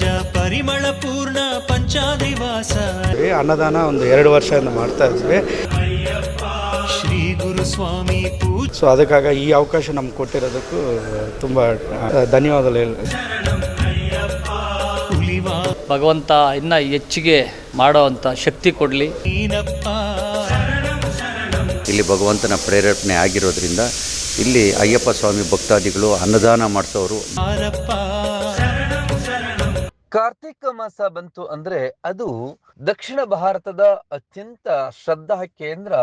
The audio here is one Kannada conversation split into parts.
ಪಂಕಜ ಪರಿಮಳ ಪೂರ್ಣ ಪಂಚಾದಿವಾಸ. ಅನ್ನದಾನ ಒಂದು ಎರಡು ವರ್ಷದಿಂದ ಮಾಡ್ತಾ ಇದ್ವಿ. ಶ್ರೀ ಗುರುಸ್ವಾಮಿ ಪೂಜ ಸೊ ಅದಕ್ಕಾಗ ಈ ಅವಕಾಶ ನಮ್ಗೆ ಕೊಟ್ಟಿರೋದಕ್ಕೂ ತುಂಬ ಧನ್ಯವಾದಗಳು ಹೇಳಿ ಭಗವಂತ ಇನ್ನ ಹೆಚ್ಚಿಗೆ ಮಾಡೋವಂಥ ಶಕ್ತಿ ಕೊಡಲಿ. ಇಲ್ಲಿ ಭಗವಂತನ ಪ್ರೇರೇಪಣೆ ಆಗಿರೋದ್ರಿಂದ ಇಲ್ಲಿ ಅಯ್ಯಪ್ಪ ಸ್ವಾಮಿ ಭಕ್ತಾದಿಗಳು ಅನ್ನದಾನ ಮಾಡ್ತವರು ಕಾರ್ತಿಕ ಮಾಸ ಬಂತು ಅಂದ್ರೆ ಅದು ದಕ್ಷಿಣ ಭಾರತದ ಅತ್ಯಂತ ಶ್ರದ್ಧಾ ಕೇಂದ್ರ,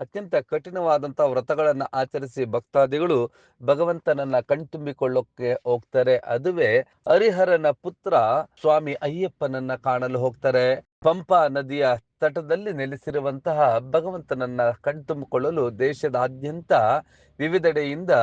ಅತ್ಯಂತ ಕಠಿಣವಾದಂತಹ ವ್ರತಗಳನ್ನ ಆಚರಿಸಿ ಭಕ್ತಾದಿಗಳು ಭಗವಂತನನ್ನ ಕಣ್ತುಂಬಿಕೊಳ್ಳೋಕೆ ಹೋಗ್ತಾರೆ. ಅದುವೇ ಹರಿಹರನ ಪುತ್ರ ಸ್ವಾಮಿ ಅಯ್ಯಪ್ಪನನ್ನ ಕಾಣಲು ಹೋಗ್ತಾರೆ. ಪಂಪಾ ನದಿಯ ತಟದಲ್ಲಿ ನೆಲೆಸಿರುವಂತಹ ಭಗವಂತನನ್ನ ಕಣ್ತುಂಬಿಕೊಳ್ಳಲು ದೇಶದಾದ್ಯಂತ ವಿವಿಧೆಡೆಯಿಂದ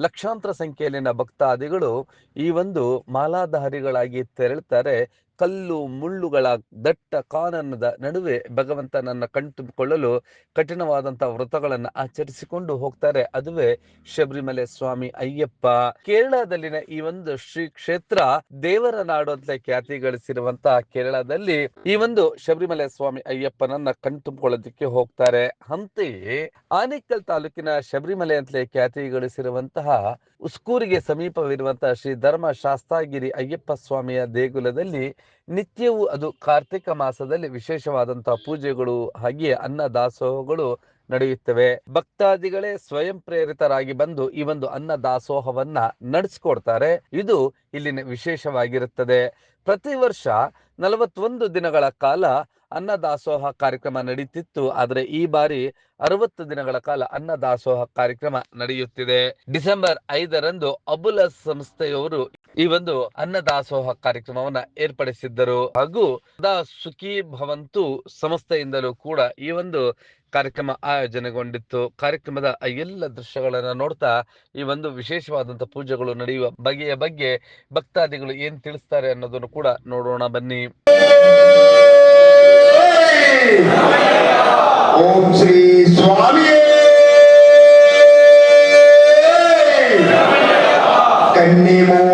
ಲಕ್ಷಾಂತರ ಸಂಖ್ಯೆಯಲ್ಲಿನ ಭಕ್ತಾದಿಗಳು ಈ ಒಂದು ಮಾಲಾಧಾರಿಗಳಾಗಿ ತೆರಳುತ್ತಾರೆ ಕಲ್ಲು ಮುಳ್ಳುಗಳ ದಟ್ಟ ಕಾನನದ ನಡುವೆ ಭಗವಂತನನ್ನ ಕಣ್ತುಂಬಿಕೊಳ್ಳಲು ಕಠಿಣವಾದಂತಹ ವ್ರತಗಳನ್ನ ಆಚರಿಸಿಕೊಂಡು ಹೋಗ್ತಾರೆ. ಅದುವೇ ಶಬರಿಮಲೆ ಸ್ವಾಮಿ ಅಯ್ಯಪ್ಪ. ಕೇರಳದಲ್ಲಿನ ಈ ಒಂದು ಶ್ರೀ ಕ್ಷೇತ್ರ ದೇವರ ನಾಡು ಅಂತ ಖ್ಯಾತಿ ಗಳಿಸಿರುವಂತಹ ಕೇರಳದಲ್ಲಿ ಈ ಒಂದು ಶಬರಿಮಲೆ ಸ್ವಾಮಿ ಅಯ್ಯಪ್ಪನನ್ನ ಕಣ್ತುಂಬಿಕೊಳ್ಳೋದಕ್ಕೆ ಹೋಗ್ತಾರೆ. ಅಂತೆಯೇ ಆನೇಕಲ್ ತಾಲೂಕಿನ ಶಬರಿಮಲೆ ಅಂತಲೇ ಖ್ಯಾತಿ ಗಳಿಸಿರುವಂತಹ ಉಸ್ಕೂರಿಗೆ ಸಮೀಪವಿರುವಂತಹ ಶ್ರೀ ಧರ್ಮ ಶಾಸ್ತಾಗಿರಿ ಅಯ್ಯಪ್ಪ ಸ್ವಾಮಿಯ ದೇಗುಲದಲ್ಲಿ ನಿತ್ಯವೂ ಅದು ಕಾರ್ತಿಕ ಮಾಸದಲ್ಲಿ ವಿಶೇಷವಾದಂತಹ ಪೂಜೆಗಳು ಹಾಗೆ ಅನ್ನ ದಾಸೋಹಗಳು ನಡೆಯುತ್ತವೆ. ಭಕ್ತಾದಿಗಳೇ ಸ್ವಯಂ ಪ್ರೇರಿತರಾಗಿ ಬಂದು ಈ ಒಂದು ಅನ್ನ ದಾಸೋಹವನ್ನ ನಡೆಸ್ಕೊಡ್ತಾರೆ. ಇದು ಇಲ್ಲಿನ ವಿಶೇಷವಾಗಿರುತ್ತದೆ. ಪ್ರತಿ ವರ್ಷ ನಲವತ್ತೊಂದು ದಿನಗಳ ಕಾಲ ಅನ್ನ ದಾಸೋಹ ಕಾರ್ಯಕ್ರಮ ನಡೀತಿತ್ತು. ಆದರೆ ಈ ಬಾರಿ ಅರವತ್ತು ದಿನಗಳ ಕಾಲ ಅನ್ನ ದಾಸೋಹ ಕಾರ್ಯಕ್ರಮ ನಡೆಯುತ್ತಿದೆ. ಡಿಸೆಂಬರ್ ಐದರಂದು ಅಬುಲ ಸಂಸ್ಥೆಯವರು ಈ ಒಂದು ಅನ್ನ ದಾಸೋಹ ಕಾರ್ಯಕ್ರಮವನ್ನ ಏರ್ಪಡಿಸಿದ್ದರು. ಹಾಗೂ ಸದಾ ಸುಖಿ ಭವಂತು ಸಂಸ್ಥೆಯಿಂದಲೂ ಕೂಡ ಈ ಒಂದು ಕಾರ್ಯಕ್ರಮ ಆಯೋಜನೆಗೊಂಡಿತ್ತು. ಕಾರ್ಯಕ್ರಮದ ಎಲ್ಲ ದೃಶ್ಯಗಳನ್ನು ನೋಡ್ತಾ ಈ ಒಂದು ವಿಶೇಷವಾದಂತಹ ಪೂಜೆಗಳು ನಡೆಯುವ ಬಗೆಯ ಬಗ್ಗೆ ಭಕ್ತಾದಿಗಳು ಏನ್ ತಿಳಿಸ್ತಾರೆ ಅನ್ನೋದನ್ನು ಕೂಡ ನೋಡೋಣ ಬನ್ನಿ. ஓம் ஸ்ரீ சுவாமியே. கன்னிமோ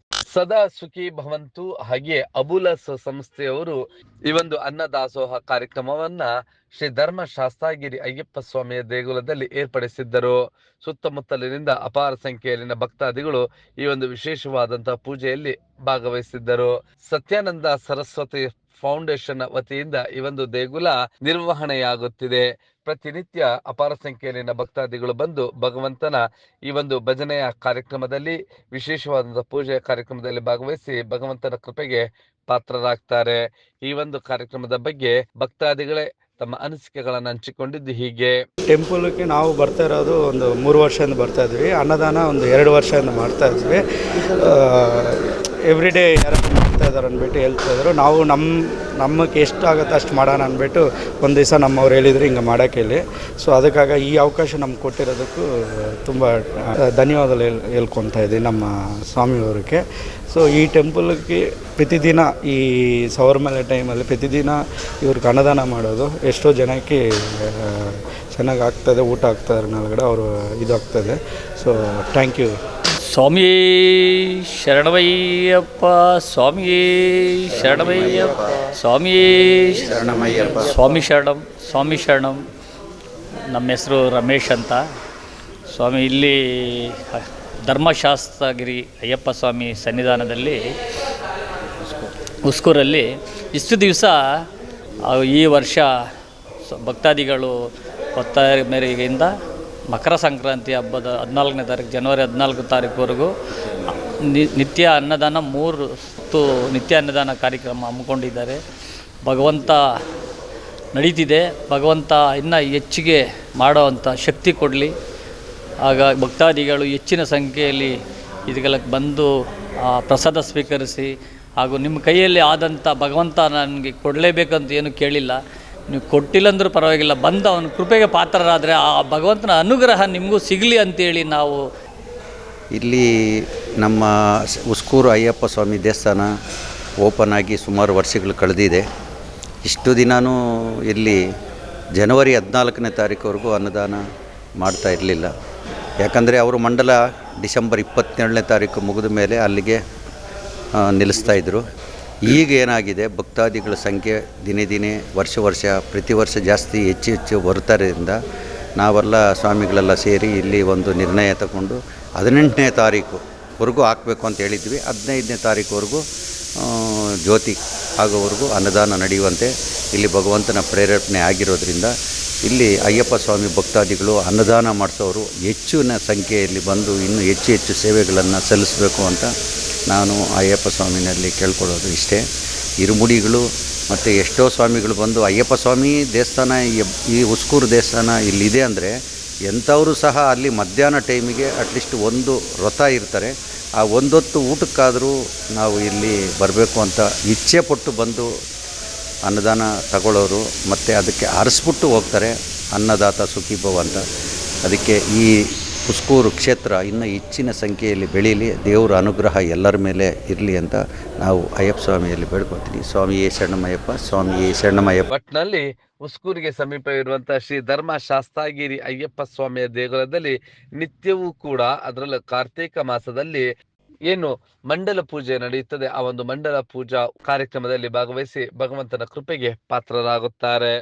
ಸದಾ ಸುಖಿ ಭವಂತು ಹಾಗೆ ಅಬುಲಸ್ ಸಂಸ್ಥೆಯವರು ಈ ಒಂದು ಅನ್ನದಾಸೋಹ ಕಾರ್ಯಕ್ರಮವನ್ನ ಶ್ರೀ ಧರ್ಮ ಶಾಸ್ತ್ರಗಿರಿ ಅಯ್ಯಪ್ಪ ಸ್ವಾಮಿಯ ದೇಗುಲದಲ್ಲಿ ಏರ್ಪಡಿಸಿದ್ದರು. ಸುತ್ತಮುತ್ತಲಿನಿಂದ ಅಪಾರ ಸಂಖ್ಯೆಯಲ್ಲಿನ ಭಕ್ತಾದಿಗಳು ಈ ಒಂದು ವಿಶೇಷವಾದಂತಹ ಪೂಜೆಯಲ್ಲಿ ಭಾಗವಹಿಸಿದ್ದರು. ಸತ್ಯಾನಂದ ಸರಸ್ವತಿ ಫೌಂಡೇಶನ್ ವತಿಯಿಂದ ಈ ಒಂದು ದೇಗುಲ ನಿರ್ವಹಣೆಯಾಗುತ್ತಿದೆ. ಪ್ರತಿನಿತ್ಯ ಅಪಾರ ಸಂಖ್ಯೆಯಲ್ಲಿನ ಭಕ್ತಾದಿಗಳು ಬಂದು ಭಗವಂತನ ಈ ಒಂದು ಭಜನೆಯ ಕಾರ್ಯಕ್ರಮದಲ್ಲಿ, ವಿಶೇಷವಾದಂತಹ ಪೂಜೆಯ ಕಾರ್ಯಕ್ರಮದಲ್ಲಿ ಭಾಗವಹಿಸಿ ಭಗವಂತನ ಕೃಪೆಗೆ ಪಾತ್ರರಾಗ್ತಾರೆ. ಈ ಒಂದು ಕಾರ್ಯಕ್ರಮದ ಬಗ್ಗೆ ಭಕ್ತಾದಿಗಳೇ ತಮ್ಮ ಅನಿಸಿಕೆಗಳನ್ನು ಹಂಚಿಕೊಂಡಿದ್ದು ಹೀಗೆ. ಟೆಂಪಲ್ಗೆ ನಾವು ಬರ್ತಾ ಇರೋದು ಒಂದು ಮೂರು ವರ್ಷದಿಂದ ಬರ್ತಾ ಇದ್ವಿ. ಅನ್ನದಾನ ಒಂದು ಎರಡು ವರ್ಷದಿಂದ ಮಾಡ್ತಾ ಇದ್ವಿ. ಎವ್ರಿ ಡೇ ಮಾಡ್ತಾ ಇದ್ದಾರೆ ಅಂದ್ಬಿಟ್ಟು ಹೇಳ್ತಾ ಇದ್ರು. ನಾವು ನಮ್ಮ ನಮಗೆ ಎಷ್ಟು ಆಗುತ್ತೆ ಅಷ್ಟು ಮಾಡೋಣ ಅಂದ್ಬಿಟ್ಟು ಒಂದು ದಿವಸ ನಮ್ಮವ್ರು ಹೇಳಿದ್ರು ಹಿಂಗೆ ಮಾಡೋಕೆ ಹೇಳಿ. ಸೊ ಅದಕ್ಕಾಗ ಈ ಅವಕಾಶ ನಮ್ಗೆ ಕೊಟ್ಟಿರೋದಕ್ಕೂ ತುಂಬ ಧನ್ಯವಾದಗಳು ಹೇಳ್ ಹೇಳ್ಕೊತಾ ಇದ್ದೀವಿ ನಮ್ಮ ಸ್ವಾಮಿಯವ್ರಿಗೆ. ಸೊ ಈ ಟೆಂಪಲ್ಗೆ ಪ್ರತಿದಿನ ಈ ಸವರ್ಮಲೆ ಟೈಮಲ್ಲಿ ಪ್ರತಿದಿನ ಇವ್ರಿಗೆ ಅನ್ನದಾನ ಮಾಡೋದು ಎಷ್ಟೋ ಜನಕ್ಕೆ ಚೆನ್ನಾಗಿ ಆಗ್ತದೆ ಊಟ ಆಗ್ತದೆ ಮೇಲ್ಗಡೆ ಅವರು ಇದಾಗ್ತದೆ ಸೊ ಥ್ಯಾಂಕ್ ಯು ಸ್ವಾಮಿ ಶರಣಮಯ್ಯಪ್ಪ ಸ್ವಾಮಿ ಶರಣಮಯ್ಯಪ್ಪ ಸ್ವಾಮಿ ಶರಣಮಯ್ಯಪ್ಪ. ಸ್ವಾಮಿ ಶರಣಂ ಸ್ವಾಮಿ ಶರಣಂ. ನಮ್ಮ ಹೆಸರು ರಮೇಶ್ ಅಂತ. ಸ್ವಾಮಿ ಇಲ್ಲಿ ಧರ್ಮಶಾಸ್ತ್ರಗಿರಿ ಅಯ್ಯಪ್ಪ ಸ್ವಾಮಿ ಸನ್ನಿಧಾನದಲ್ಲಿ ಉಸ್ಕೂರಲ್ಲಿ ಇಷ್ಟು ದಿವಸ ಈ ವರ್ಷ ಭಕ್ತಾದಿಗಳು ಒತ್ತಾಯ ಮೇರೆಗೆಯಿಂದ ಮಕರ ಸಂಕ್ರಾಂತಿ ಹಬ್ಬದ ಹದಿನಾಲ್ಕನೇ ತಾರೀಕು, ಜನವರಿ ಹದಿನಾಲ್ಕು ತಾರೀಕುವರೆಗೂ ನಿತ್ಯ ಅನ್ನದಾನ, ಮೂರು ಸುತ್ತು ನಿತ್ಯ ಅನ್ನದಾನ ಕಾರ್ಯಕ್ರಮ ಹಮ್ಮಿಕೊಂಡಿದ್ದಾರೆ. ಭಗವಂತ ನಡೀತಿದೆ. ಭಗವಂತ ಇನ್ನೂ ಹೆಚ್ಚಿಗೆ ಮಾಡೋವಂಥ ಶಕ್ತಿ ಕೊಡಲಿ. ಆಗ ಭಕ್ತಾದಿಗಳು ಹೆಚ್ಚಿನ ಸಂಖ್ಯೆಯಲ್ಲಿ ಇದಕ್ಕೆಲ್ಲ ಬಂದು ಪ್ರಸಾದ ಸ್ವೀಕರಿಸಿ ಹಾಗೂ ನಿಮ್ಮ ಕೈಯಲ್ಲಿ ಆದಂಥ ಭಗವಂತ ನನಗೆ ಕೊಡಲೇಬೇಕಂತ ಏನು ಕೇಳಿಲ್ಲ. ನೀವು ಕೊಟ್ಟಿಲ್ಲ ಅಂದರೂ ಪರವಾಗಿಲ್ಲ, ಬಂದು ಅವನ ಕೃಪೆಗೆ ಪಾತ್ರರಾದರೆ ಆ ಭಗವಂತನ ಅನುಗ್ರಹ ನಿಮಗೂ ಸಿಗಲಿ ಅಂತೇಳಿ ನಾವು ಇಲ್ಲಿ ನಮ್ಮ ಉಸ್ಕೂರು ಅಯ್ಯಪ್ಪ ಸ್ವಾಮಿ ದೇವಸ್ಥಾನ ಓಪನ್ ಆಗಿ ಸುಮಾರು ವರ್ಷಗಳು ಕಳೆದಿದೆ. ಇಷ್ಟು ದಿನವೂ ಇಲ್ಲಿ ಜನವರಿ ಹದಿನಾಲ್ಕನೇ ತಾರೀಕುವರೆಗೂ ಅನ್ನದಾನ ಮಾಡ್ತಾ ಇರಲಿಲ್ಲ. ಯಾಕಂದರೆ ಅವರು ಮಂಡಲ ಡಿಸೆಂಬರ್ ಇಪ್ಪತ್ತೇಳನೇ ತಾರೀಕು ಮುಗಿದ ಮೇಲೆ ಅಲ್ಲಿಗೆ ನಿಲ್ಲಿಸ್ತಾ ಇದ್ದರು ಈಗ ಏನಾಗಿದೆ? ಭಕ್ತಾದಿಗಳ ಸಂಖ್ಯೆ ದಿನೇ ದಿನೇ ವರ್ಷ ವರ್ಷ, ಪ್ರತಿ ವರ್ಷ ಜಾಸ್ತಿ ಹೆಚ್ಚು ಹೆಚ್ಚು ಬರ್ತಾರಿಂದ ನಾವೆಲ್ಲ ಸ್ವಾಮಿಗಳೆಲ್ಲ ಸೇರಿ ಇಲ್ಲಿ ಒಂದು ನಿರ್ಣಯ ತಗೊಂಡು ಹದಿನೆಂಟನೇ ತಾರೀಕುವರೆಗೂ ಹಾಕಬೇಕು ಅಂತ ಹೇಳಿದ್ವಿ. ಹದಿನೈದನೇ ತಾರೀಕುವರೆಗೂ ಜ್ಯೋತಿ ಆಗೋವರೆಗೂ ಅನ್ನದಾನ ನಡೆಯುವಂತೆ ಇಲ್ಲಿ ಭಗವಂತನ ಪ್ರೇರೇಪಣೆ ಆಗಿರೋದ್ರಿಂದ ಇಲ್ಲಿ ಅಯ್ಯಪ್ಪ ಸ್ವಾಮಿ ಭಕ್ತಾದಿಗಳು ಅನ್ನದಾನ ಮಾಡಿಸೋರು ಹೆಚ್ಚಿನ ಸಂಖ್ಯೆಯಲ್ಲಿ ಬಂದು ಇನ್ನೂ ಹೆಚ್ಚು ಹೆಚ್ಚು ಸೇವೆಗಳನ್ನು ಸಲ್ಲಿಸಬೇಕು ಅಂತ ನಾನು ಅಯ್ಯಪ್ಪ ಸ್ವಾಮಿನಲ್ಲಿ ಕೇಳ್ಕೊಳ್ಳೋದು ಇಷ್ಟೇ. ಇರುಮುಡಿಗಳು ಮತ್ತು ಎಷ್ಟೋ ಸ್ವಾಮಿಗಳು ಬಂದು ಅಯ್ಯಪ್ಪ ಸ್ವಾಮಿ ದೇವಸ್ಥಾನ, ಈ- ಉಸ್ಕೂರು ದೇವಸ್ಥಾನ ಇಲ್ಲಿದೆ ಅಂದರೆ ಎಂಥವರು ಸಹ ಅಲ್ಲಿ ಮಧ್ಯಾಹ್ನ ಟೈಮಿಗೆ ಅಟ್ಲೀಸ್ಟ್ ಒಂದು ವ್ರತ ಇರ್ತಾರೆ. ಆ ಒಂದೊತ್ತು ಊಟಕ್ಕಾದರೂ ನಾವು ಇಲ್ಲಿ ಬರಬೇಕು ಅಂತ ಇಚ್ಛೆ ಪಟ್ಟು ಬಂದು ಅನ್ನದಾನ ತಗೊಳ್ಳೋರು ಮತ್ತು ಅದಕ್ಕೆ ಅರಸ್ಬಿಟ್ಟು ಹೋಗ್ತಾರೆ ಅನ್ನದಾತ ಸುಖೀಭವ ಅಂತ. ಅದಕ್ಕೆ ಈ ಉಸ್ಕೂರು ಕ್ಷೇತ್ರ ಇನ್ನೂ ಹೆಚ್ಚಿನ ಸಂಖ್ಯೆಯಲ್ಲಿ ಬೆಳೀಲಿ, ದೇವರ ಅನುಗ್ರಹ ಎಲ್ಲರ ಮೇಲೆ ಇರಲಿ ಅಂತ ನಾವು ಅಯ್ಯಪ್ಪ ಸ್ವಾಮಿಯಲ್ಲಿ ಬೇಡ್ಕೊತೀನಿ ಸ್ವಾಮಿಯೇ ಶರಣಮಯ್ಯಪ್ಪ ಸ್ವಾಮಿ ಶರಣಮಯ್ಯಪ್ಪ. ಒಟ್ಟಿನಲ್ಲಿ ಉಸ್ಕೂರಿಗೆ ಸಮೀಪ ಶ್ರೀ ಧರ್ಮ ಶಾಸ್ತಾಗಿರಿ ಅಯ್ಯಪ್ಪ ಸ್ವಾಮಿಯ ದೇಗುಲದಲ್ಲಿ ನಿತ್ಯವೂ ಕೂಡ ಅದರಲ್ಲೂ ಕಾರ್ತಿಕ ಮಾಸದಲ್ಲಿ ಏನು ಮಂಡಲ ಪೂಜೆ ನಡೆಯುತ್ತದೆ. ಆ ಒಂದು ಮಂಡಲ ಪೂಜಾ ಕಾರ್ಯಕ್ರಮದಲ್ಲಿ ಭಾಗವಹಿಸಿ ಭಗವಂತನ ಕೃಪೆಗೆ ಪಾತ್ರರಾಗುತ್ತಾರೆ.